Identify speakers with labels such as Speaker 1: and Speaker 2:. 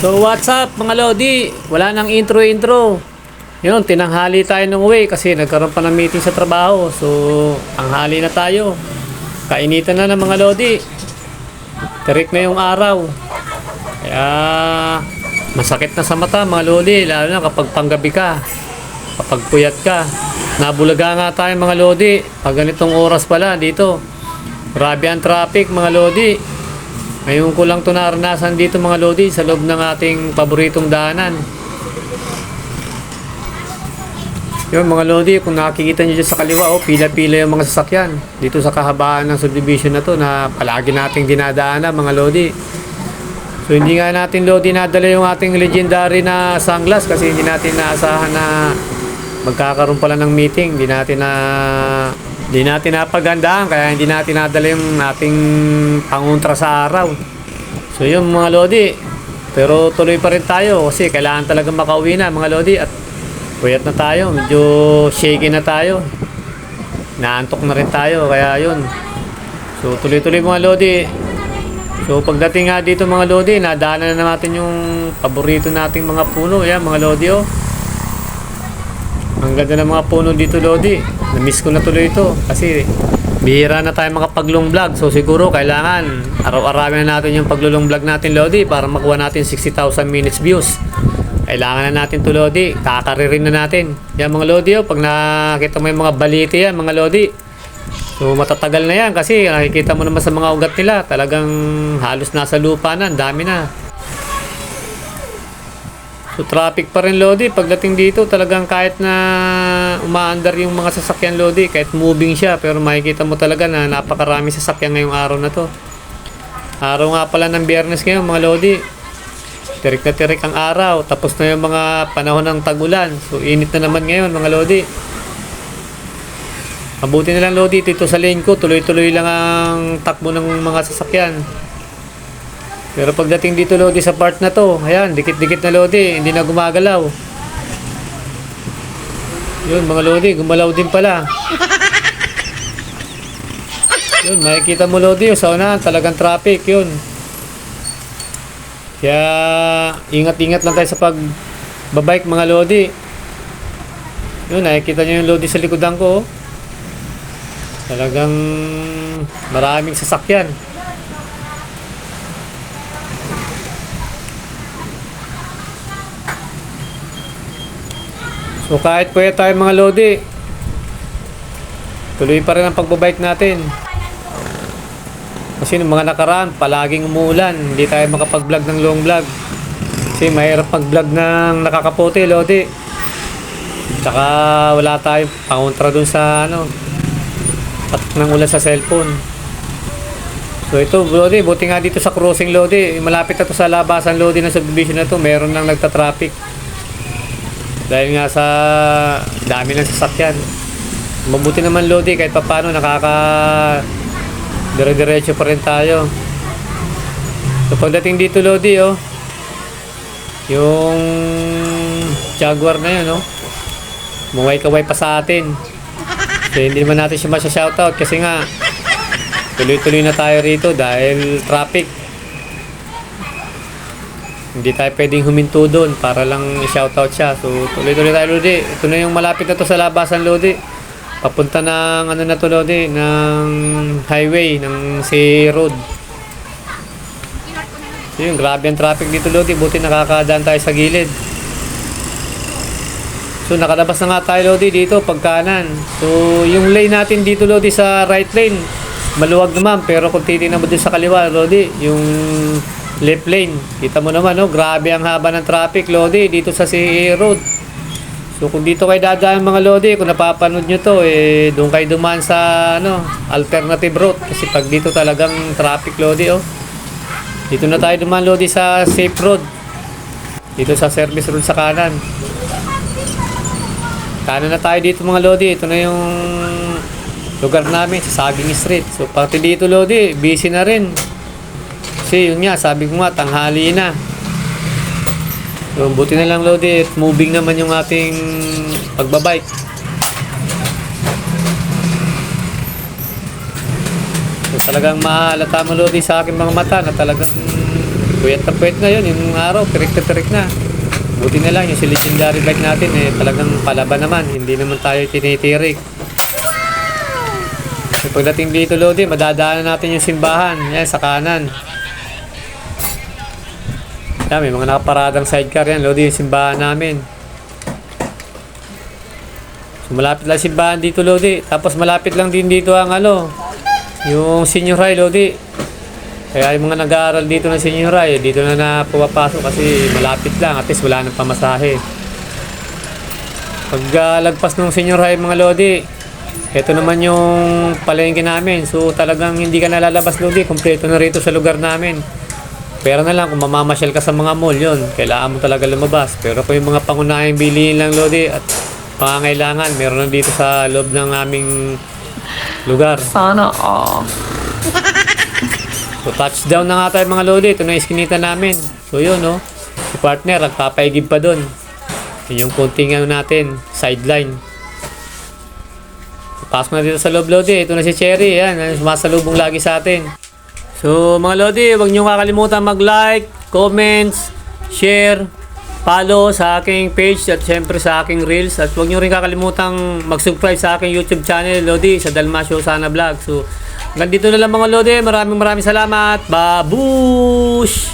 Speaker 1: So what's up mga Lodi? Wala nang intro-intro. Yun, tinanghali tayo nung uwi kasi nagkaroon pa ng meeting sa trabaho. So, tanghali na tayo. Kainitan na ng mga Lodi. Tirik na yung araw. Kaya, masakit na sa mata mga Lodi. Lalo na kapag panggabi ka. Kapag puyat ka. Nabulaga nga tayo mga Lodi. Pag ganitong oras pala dito. Grabe ang traffic mga Lodi. Ngayon ko lang ito naranasan dito mga Lodi sa loob ng ating paboritong daanan. Yun mga Lodi, kung nakikita nyo dyan sa kaliwa, oh, pila-pila yung mga sasakyan. Dito sa kahabaan ng subdivision na to na palagi nating dinadaanan mga Lodi. So hindi nga natin Lodi nadala yung ating legendary na sunglass kasi hindi natin naasahan na magkakaroon pala ng meeting. Hindi natin na hindi natin napagandaan kaya hindi natin nadala yung ating panguntra sa araw. So yun mga Lodi. Pero tuloy pa rin tayo kasi kailangan talaga makauwi na mga Lodi at puyat na tayo. Medyo shaky na tayo. Naantok na rin tayo kaya yun. So tuloy-tuloy mga Lodi. So pagdating nga dito mga Lodi, nadaanan na natin yung paborito nating mga puno. Yan mga Lodi oh. Ganda ng mga puno dito, Lodi. Na-miss ko na tuloy ito. Kasi bihira na tayo makapag-long vlog. So siguro kailangan araw-arawin na natin yung pag-long vlog natin, Lodi, para makuha natin 60,000 minutes views. Kailangan na natin to, Lodi. Kakaririn na natin. Yan mga Lodi, oh. Pag nakita mo yung mga balite yan, mga Lodi. So matatagal na yan kasi nakikita mo naman sa mga ugat nila. Talagang halos nasa lupa na. Dami na. So traffic pa rin Lodi pagdating dito talagang kahit na umaandar yung mga sasakyan Lodi kahit moving siya pero makikita mo talaga na napakarami sasakyan ngayong araw na to. Araw nga pala ng biyernes ngayon mga Lodi. Tirik na tirik ang araw tapos na yung mga panahon ng tagulan. So init na naman ngayon mga Lodi. Mabuti na lang Lodi dito sa lane ko tuloy-tuloy lang ang takbo ng mga sasakyan. Pero pagdating dito Lodi sa part na to, ayan, dikit-dikit na Lodi, hindi na gumagalaw. Yun, mga Lodi, gumalaw din pala. Yun, makikita mo Lodi, sa unahan, talagang traffic, yun. Kaya, ingat-ingat lang tayo sa pag babike mga Lodi. Yun, nakikita nyo yung Lodi sa likodan ko, oh. Talagang maraming sasakyan. So kahit pwede tayo mga Lodi, tuloy pa rin ang pagbabike natin. Kasi nung mga nakaraan, palaging umuulan, hindi tayo makapag-vlog ng long vlog. Kasi mahirap mag-vlog ng nakakapote, Lodi. Tsaka wala tayong pangontra dun sa ano, patak ng ulan sa cellphone. So ito, Lodi, buti nga dito sa crossing Lodi, malapit na to sa labasan Lodi ng subdivision na to, meron nang nagta-traffic. Dahil nga sa dami ng sasakyan. Mabuti naman Lodi kahit pa paano nakaka dire-diretso pa rin tayo. So pagdating dito Lodi oh, yung Jaguar na yun oh, mungay-kaway pa sa atin. So hindi naman natin siya masya-shoutout kasi nga tuloy-tuloy na tayo rito dahil traffic. Hindi tayo pwedeng huminto doon para lang i-shoutout siya. So, tuloy-tuloy tayo, Lodi. Ito na yung malapit na to sa labasan, Lodi. Papunta ng, ano na to, Lodi, ng highway, ng C Road. So, yun, grabe ang traffic dito, Lodi. Buti nakakadaan tayo sa gilid. So, nakalabas na nga tayo, Lodi, dito, pagkanan. So, yung lane natin dito, Lodi, sa right lane, maluwag naman. Pero kung titignan mo dun sa kaliwa, Lodi, yung left lane. Kita mo naman, no? Grabe ang haba ng traffic, Lodi, dito sa CA Road. So, kung dito kayo dadaan mga Lodi, kung napapanood nyo to, eh, doon kayo dumaan sa, ano, alternative route. Kasi pag dito talagang traffic, Lodi, oh. Dito na tayo dumaan, Lodi, sa safe road. Dito sa service road sa kanan. Kanan na tayo dito mga Lodi. Ito na yung lugar namin sa Saging Street. So, pati dito, Lodi, busy na rin. Kasi yun nga, sabi ko nga, tanghali na. So, buti na lang Lodi moving naman yung ating pagbabike. So, talagang mahalata mo Lodi sa aking mga mata na talagang Puyat na puyat na yun, yung araw, pirik na pirik na. Buti na lang, yung si legendary bike natin, eh, talagang palaban naman, hindi naman tayo tinitirik. So, pagdating dito, Lodi, madadaanan natin yung simbahan, yan, sa kanan. Yan, may mga nakaparadang sidecar yan, Lodi, yung simbahan namin. So, malapit lang simbahan dito, Lodi. Tapos malapit lang din dito ang ano, yung senior high, Lodi. Kaya yung mga nag-aaral dito ng senior high, dito na na kasi malapit lang. At least wala nang pamasahe. Pag ah, lagpas ng senior high, mga Lodi, ito naman yung palengke namin. So talagang hindi ka nalalabas, Lodi. Kompleto na rito sa lugar namin. Pero na lang, kung mamamasyal ka sa mga mall, yun, kailangan mo talaga lumabas. Pero kung yung mga pangunahing bilihin lang, Lodi, at pangangailangan, meron na dito sa loob ng aming lugar.
Speaker 2: Sana all.
Speaker 1: So touchdown na nga tayo mga Lodi. Ito na yung iskinita namin. So yun, no? Si partner, nagpapaigib pa dun. Yun yung kunting ano natin, sideline. So, pasok na dito sa loob, Lodi. Ito na si Cherry. Yan, sumasalubong lagi sa atin. So mga Lodi, huwag niyo kakalimutan mag-like, comments, share, follow sa aking page at syempre sa aking reels. At huwag niyo rin kakalimutan mag-subscribe sa aking YouTube channel, Lodi, sa Dalmasio Sana Vlog. So, hanggang dito na lang mga Lodi. Maraming maraming salamat. Babush!